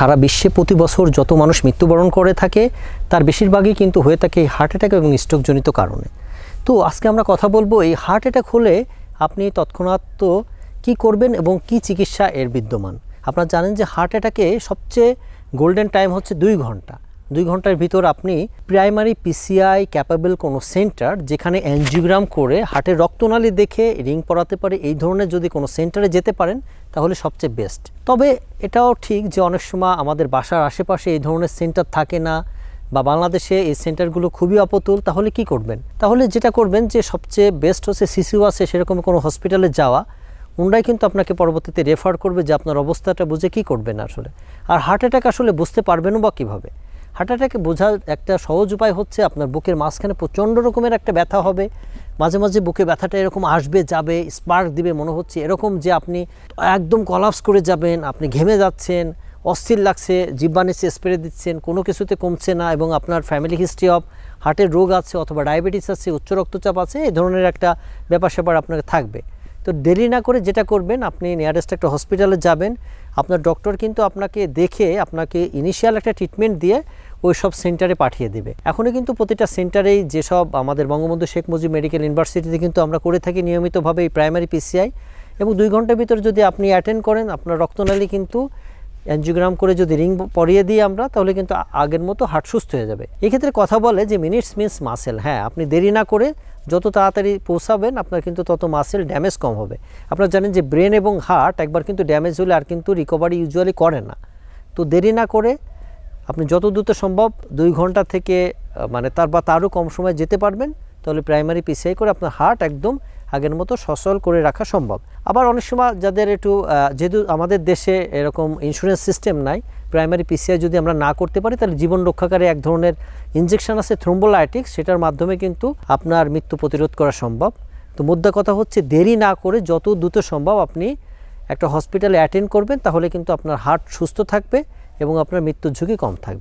সারা বিশ্বে প্রতি বছর যত মানুষ মৃত্যুবরণ করে থাকে, তার বেশিরভাগই কিন্তু হয়ে থাকে এই হার্ট অ্যাটাক এবং স্ট্রোকজনিত কারণে। তো আজকে আমরা কথা বলব এই হার্ট অ্যাটাক হলে আপনি তৎক্ষণাৎ তো কী করবেন এবং কি চিকিৎসা এর বিদ্যমান? আপনারা জানেন যে হার্ট অ্যাটাকে সবচেয়ে গোল্ডেন টাইম হচ্ছে দুই ঘণ্টা। দুই ঘণ্টার ভিতর আপনি প্রাইমারি পিসিআই ক্যাপাবল কোনো সেন্টার যেখানে অ্যানজিওগ্রাম করে হার্টের রক্তনালী দেখে রিং পরাতে পারে, এই ধরনের যদি কোনো সেন্টারে যেতে পারেন, তাহলে সবচেয়ে বেস্ট। তবে এটাও ঠিক যে অনেক সময় আমাদের বাসার আশেপাশে এই ধরনের সেন্টার থাকে না বা বাংলাদেশে এই সেন্টারগুলো খুবই অপতুল, তাহলে কি করবেন? তাহলে যেটা করবেন যে সবচেয়ে বেস্ট হচ্ছে সিসিউ আছে, সেরকম কোনো হসপিটালে যাওয়া। ওনরাই কিন্তু আপনাকে পরবর্তীতে রেফার করবে যে আপনার অবস্থাটা বুঝে কি করবেন আসলে। আর হার্ট অ্যাটাক আসলে বুঝতে পারবেনও বা কীভাবে? হার্ট অ্যাটাকে বোঝার একটা সহজ উপায় হচ্ছে আপনার বুকের মাঝখানে প্রচণ্ড রকমের একটা ব্যথা হবে। মাঝে মাঝে বুকে ব্যথাটা এরকম আসবে, যাবে স্পার্ক দিবে, মনে হচ্ছে এরকম যে আপনি একদম কলাপস করে যাবেন, আপনি ঘেমে যাচ্ছেন, অস্থির লাগছে জিব্বা নিচে স্প্রে দিচ্ছেন, কোনো কিছুতে কমছে না এবং আপনার ফ্যামিলি হিস্ট্রি অফ হার্টের রোগ আছে অথবা ডায়াবেটিস আছে, উচ্চ রক্তচাপ আছে, এই ধরনের একটা ব্যাপার স্যাপার আপনাকে থাকবে। তো দেরি না করে যেটা করবেন, আপনি নিয়ারেস্ট একটা হসপিটালে যাবেন আপনার ডক্টর কিন্তু আপনাকে দেখে, আপনাকে ইনিশিয়াল একটা ট্রিটমেন্ট দিয়ে ওই সব সেন্টারে পাঠিয়ে দেবে। এখনও কিন্তু প্রতিটা সেন্টারেই যেসব আমাদের বঙ্গবন্ধু শেখ মুজিব মেডিকেল ইউনিভার্সিটিতে কিন্তু আমরা করে থাকি নিয়মিতভাবে এই প্রাইমারি পিসিআই এবং দুই ঘণ্টার ভিতর যদি আপনি অ্যাটেন্ড করেন, আপনার রক্তনালী কিন্তু অ্যানজিওগ্রাম করে যদি রিং পরিয়ে দিই আমরা, তাহলে কিন্তু আগের মতো হার্ট সুস্থ হয়ে যাবে। এক্ষেত্রে কথা বলে যে মিনিটস মিনস মাসেল হ্যাঁ আপনি দেরি না করে যত তাড়াতাড়ি পৌঁছাবেন, আপনার কিন্তু তত মাসেল ড্যামেজ কম হবে। আপনারা জানেন যে ব্রেন এবং হার্ট একবার কিন্তু ড্যামেজ হলে আর কিন্তু রিকভারি ইউজুয়ালি করে না। তো দেরি না করে আপনি যত দ্রুত সম্ভব দুই ঘণ্টা থেকে মানে তার বা তারও কম সময় যেতে পারবেন। তাহলে প্রাইমারি পিসিআই করে আপনার হার্ট একদম আগের মতো সচল করে রাখা সম্ভব। আবার অনেক সময় যাদের একটু যেহেতু আমাদের দেশে এরকম ইন্স্যুরেন্স সিস্টেম নাই প্রাইমারি পিসিআই যদি আমরা না করতে পারি, তাহলে জীবন রক্ষাকারী এক ধরনের ইনজেকশন আছে থ্রোম্বোলাইটিক্স সেটার মাধ্যমে কিন্তু আপনার মৃত্যু প্রতিরোধ করা সম্ভব। তো মুদ্রা কথা হচ্ছে দেরি না করে যত দ্রুত সম্ভব আপনি একটা হসপিটালে অ্যাটেন্ড করবেন, তাহলে কিন্তু আপনার হার্ট সুস্থ থাকবে এবং আপনার মৃত্যুর ঝুঁকি কম থাকবে।